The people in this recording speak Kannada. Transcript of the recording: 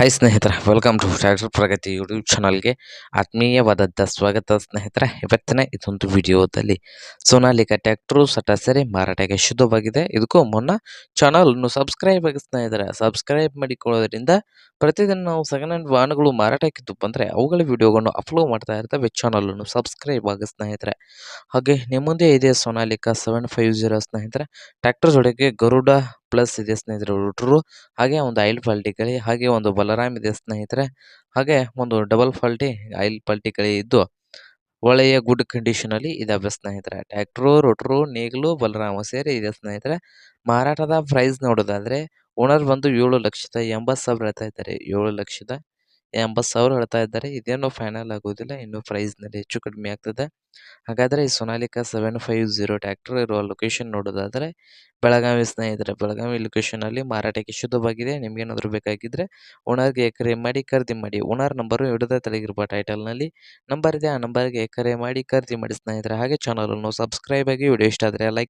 ಹಾಯ್ ಸ್ನೇಹಿತರೆ welcome to tractor Pragati YouTube ಚಾನಲ್ಗೆ ಆತ್ಮೀಯವಾದದ್ದ ಸ್ವಾಗತ ಸ್ನೇಹಿತರೆ. ಇವತ್ತಿನ ಇದೊಂದು ವಿಡಿಯೋದಲ್ಲಿ ಸೋನಾಲಿಕಾ ಸಟ ಸೇರಿ ಮಾರಾಟಕ್ಕೆ ಶುದ್ಧವಾಗಿದೆ. ಇದಕ್ಕೂ ಮುನ್ನ ಚಾನಲನ್ನು ಸಬ್ಸ್ಕ್ರೈಬ್ ಆಗಿ ಸ್ನೇಹಿತರೆ ಸಬ್ಸ್ಕ್ರೈಬ್ ಮಾಡಿಕೊಳ್ಳೋದ್ರಿಂದ ಪ್ರತಿದಿನ ನಾವು ಸೆಕೆಂಡ್ ಹ್ಯಾಂಡ್ ವಾಹನಗಳು ಮಾರಾಟಕ್ಕಿದ್ದು ಅಂದರೆ ಅವುಗಳ ವಿಡಿಯೋಗಳನ್ನು ಅಪ್ಲೋಡ್ ಮಾಡ್ತಾ ಇರ್ತವೆ ಚಾನಲನ್ನು ಸಬ್ಸ್ಕ್ರೈಬ್ ಆಗಿ ಸ್ನೇಹಿತರೆ. ಹಾಗೆ ನಿಮ್ಮದೇ ಇದೆ ಸೊನಾಲಿಕಾ ಸೆವೆನ್ ಫೈವ್ ಜೀರೋ ಸ್ನೇಹಿತರೆ. ಟ್ಯಾಕ್ಟರ್ ಜೊತೆಗೆ ಗರುಡ ಪ್ಲಸ್ ಇದೆ ಸ್ನೇಹಿತರೆ ರೋಟ್ರು ಹಾಗೆ ಒಂದು ಆಯಿಲ್ ಫಾಲ್ಟಿ ಗಳಿ, ಹಾಗೆ ಒಂದು ಬಲರಾಮ್ ಇದೆ ಸ್ನೇಹಿತರೆ. ಹಾಗೆ ಒಂದು ಡಬಲ್ ಫಾಲ್ಟಿ ಆಯಿಲ್ ಫಾಲ್ಟಿ ಗಳಿ ಇದ್ದು ಒಳ್ಳೆಯ ಗುಡ್ ಕಂಡೀಷನಲ್ಲಿ ಇದಾವೆ ಸ್ನೇಹಿತರೆ. ಟ್ಯಾಕ್ಟ್ರು ರೊಟ್ರು ನೇಗಲು, ಬಲರಾಮ ಸೇರಿ ಇದೆ ಸ್ನೇಹಿತರೆ. ಮಾರಾಟದ ಪ್ರೈಸ್ ನೋಡೋದಾದ್ರೆ ಓನರ್ ಬಂದು ಏಳು ಲಕ್ಷದ ಎಂಬತ್ತು ಸಾವಿರ ಹೇಳ್ತಾ ಇದ್ದಾರೆ. ಏಳು ಲಕ್ಷದ ಎಂಬತ್ತು ಸಾವಿರ ಹೇಳ್ತಾ ಇದ್ದಾರೆ. ಇದೇನು ಫೈನಲ್ ಆಗೋದಿಲ್ಲ. ಇನ್ನು ಪ್ರೈಸ್ನಲ್ಲಿ ಹೆಚ್ಚು ಕಡಿಮೆ ಆಗ್ತದೆ. ಹಾಗಾದ್ರೆ ಈ Sonalika seven five zero tractor ಇರುವ ಲೊಕೇಶನ್ ನೋಡೋದಾದ್ರೆ ಬೆಳಗಾವಿ ಸ್ನೇಹಿತರೆ, ಬೆಳಗಾವಿ ಲೊಕೇಶನ್ ಅಲ್ಲಿ ಮಾರಾಟಕ್ಕೆ ಶುದ್ಧವಾಗಿದೆ. ನಿಮಗೇನಾದರೂ ಬೇಕಾಗಿದ್ರೆ ಓನರ್ಗೆ ಎಕರೆ ಮಾಡಿ ಖರೀದಿ ಮಾಡಿ. ಓನರ್ ನಂಬರು ಹಿಡಿದ ತಲೆಗಿರುವ ಟೈಟಲ್ನಲ್ಲಿ ನಂಬರ್ ಇದೆ. ಆ ನಂಬರ್ಗೆ ಎಕರೆ ಮಾಡಿ ಖರೀದಿ ಮಾಡಿ ಸ್ನೇಹಿತರೆ. ಹಾಗೆ ಚಾನಲ್ ಅನ್ನು ಸಬ್ಸ್ಕ್ರೈಬ್ ಆಗಿ ವಿಡಿಯೋ ಇಷ್ಟ ಆದ್ರೆ ಲೈಕ್